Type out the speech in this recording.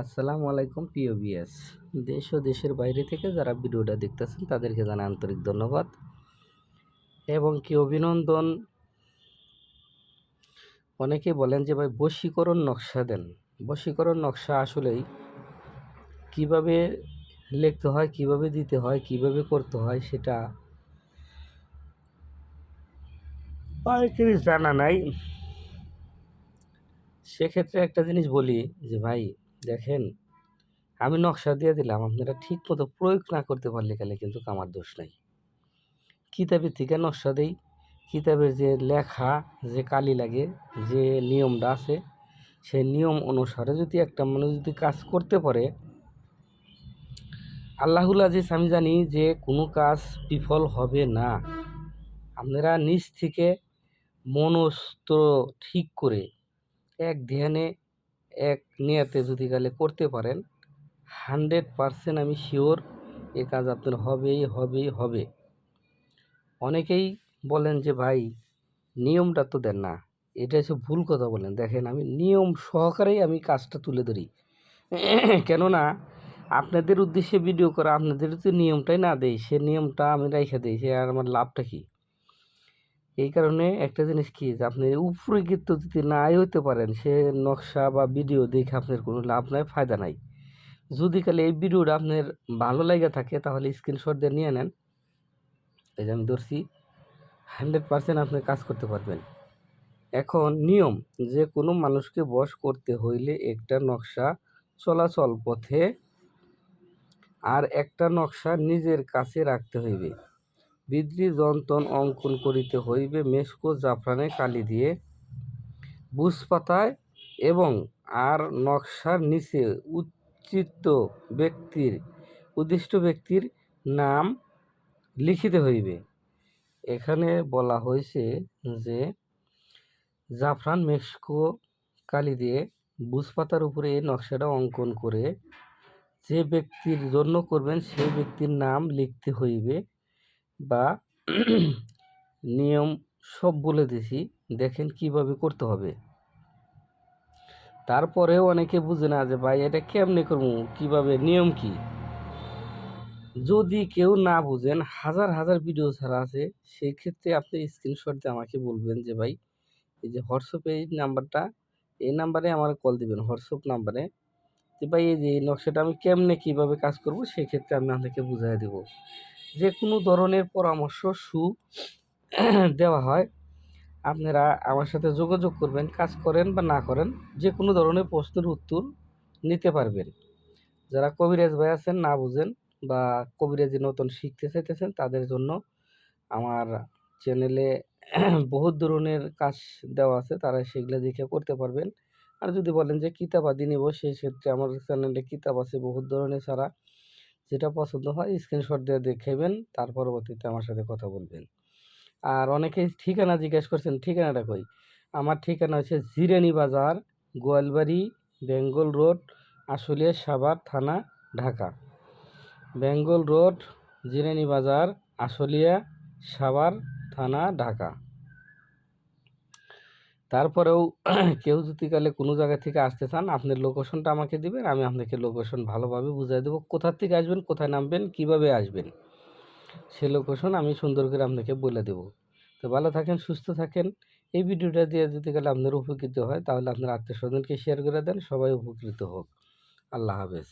আসসালামু আলাইকুম, প্রিয় বিএস দেশ ও দেশের বাইরে থেকে যারা ভিডিওটা দেখতেছেন, তাদেরকে জানাই আন্তরিক ধন্যবাদ এবং কি অভিনন্দন। অনেকে বলেন যে, ভাই, বশীকরণ নকশা দেন। বশীকরণ নকশা আসলেই কীভাবে লিখতে হয়, কীভাবে দিতে হয়, কীভাবে করতে হয়, সেটা জানা নাই। সেক্ষেত্রে একটা জিনিস বলি যে, ভাই দেখেন, আমি নকশা দিয়ে দিলাম, আপনারা ঠিক মতো প্রয়োগ না করতে পারলে গেলে কিন্তু আমার দোষ নাই। কিতাবের থেকে নকশা দেই, কিতাবের যে লেখা, যে কালি লাগে, যে নিয়মটা আছে, সেই নিয়ম অনুসারে যদি একটা মানুষ যদি কাজ করতে পারে, আল্লাহুল আজিজ আমি জানি যে কোনো কাজ বিফল হবে না। আপনারা নিজ থেকে মনস্ত্র ঠিক করে এক ধ্যানে এক নিয়াতে যদি গেলে করতে পারেন, হান্ড্রেড পারসেন্ট আমি শিওর এ কাজ আপনার হবেই হবেই, হবে। অনেকেই বলেন যে, ভাই, নিয়মটা তো দেন না। এটা হচ্ছে ভুল কথা বলেন। দেখেন, আমি নিয়ম সহকারেই আমি কাজটা তুলে ধরি। কেননা, আপনাদের উদ্দেশ্যে ভিডিও করা, আপনাদের যদি নিয়মটাই না দেয়, সে নিয়মটা আমি রেখে দিই, সে আর আমার লাভটা কী? এই কারণে একটা জিনিস কি যে আপনি উপকৃত যদি নাই হইতে পারেন, সে নকশা বা ভিডিও দেখে আপনার কোনো লাভ নাই, ফায়দা নাই। যদি খালি এই ভিডিওটা আপনার ভালো লাগে থাকে, তাহলে স্ক্রিনশট দিয়ে নিয়ে নেন। এই যে আমি ধরছি হান্ড্রেড পারসেন্ট আপনি কাজ করতে পারবেন। এখন নিয়ম, যে কোনো মানুষকে বশ করতে হইলে একটা নকশা চলাচল পথে আর একটা নকশা নিজের কাছে রাখতে হইবে। বিদ্রি যন্তন অঙ্কন করিতে হইবে মেসকো জাফরানে কালি দিয়ে। বুস পাতায় এবং আর নকশার নিচে উচ্চিত ব্যক্তির, উদ্দিষ্ট ব্যক্তির নাম লিখিতে হইবে। এখানে বলা হয়েছে যে, জাফরান মেক্সিকো কালি দিয়ে বুস পাতার উপরে এই নকশাটা অঙ্কন করে যে ব্যক্তির জন্য করবেন, সেই ব্যক্তির নাম লিখতে হইবে। বা নিয়ম সব বলে দিছি, দেখেন কীভাবে করতে হবে। তারপরেও অনেকে বুঝে না যে, ভাই, এটা কেমনে করব? কীভাবে? নিয়ম কি? যদি কেউ না বুঝেন, হাজার হাজার ভিডিও ছাড়া আছে সেই ক্ষেত্রে আপনি স্ক্রিনশট দিয়ে আমাকে বলবেন যে, ভাই, এই যে হোয়াটসঅ্যাপে এই নাম্বারটা এই নাম্বারে আমার কল দিবেন হোয়াটসঅ্যাপ নাম্বারে যে, ভাই, এই যে এই নকশাটা আমি কেমনে কীভাবে কাজ করব সেই ক্ষেত্রে আমি আপনাকে বুঝাই দেব। যে কোনো ধরনের পরামর্শ সু দেওয়া হয়। আপনারা আমার সাথে যোগাযোগ করবেন, কাজ করেন বা না করেন যে কোনো ধরনের প্রশ্নের উত্তর নিতে পারবেন। যারা কবিরাজ ভাই আছেন, না বুঝেন বা কবিরাজি নতুন শিখতে চাইতেছেন, তাদের জন্য আমার চ্যানেলে বহুত ধরনের কাজ দেওয়া আছে, তারা সেগুলো দেখে করতে পারবেন। আর যদি বলেন যে কিতাব আদি নেব, সেই ক্ষেত্রে আমার চ্যানেলে কিতাব আছে বহুত ধরনের ছাড়া যেটা পছন্দ হয় স্ক্রিনশট দিয়ে দেখেবেন, তার পরবর্তীতে আমার সাথে কথা বলবেন। আর অনেকে ঠিকানা জিজ্ঞেস করছেন, ঠিকানাটা কই? আমার ঠিকানা হচ্ছে জিরানি বাজার, গোয়ালবাড়ি, বেঙ্গল রোড, আশুলিয়া সাভার থানা, ঢাকা। বেঙ্গল রোড জিরানি বাজার, আশুলিয়া সাভার থানা, ঢাকা। তারপরেও কেউ যদি কালে কোনো জায়গা থেকে আসতে চান, আপনার লোকেশনটা আমাকে দিবেন, আমি আপনাকে লোকেশন ভালোভাবে বুঝাই দেবো। কোথার থেকে আসবেন, কোথায় নামবেন, কীভাবে আসবেন, সে লোকেশন আমি সুন্দর করে আপনাকে বলে দেব। তো ভালো থাকেন, সুস্থ থাকেন। এই ভিডিওটা দিয়ে যদি গেলে আপনার উপকৃত হয়, তাহলে আপনার আত্মীয় স্বজনকে শেয়ার করে দেন, সবাই উপকৃত হোক। আল্লাহ হাফেজ।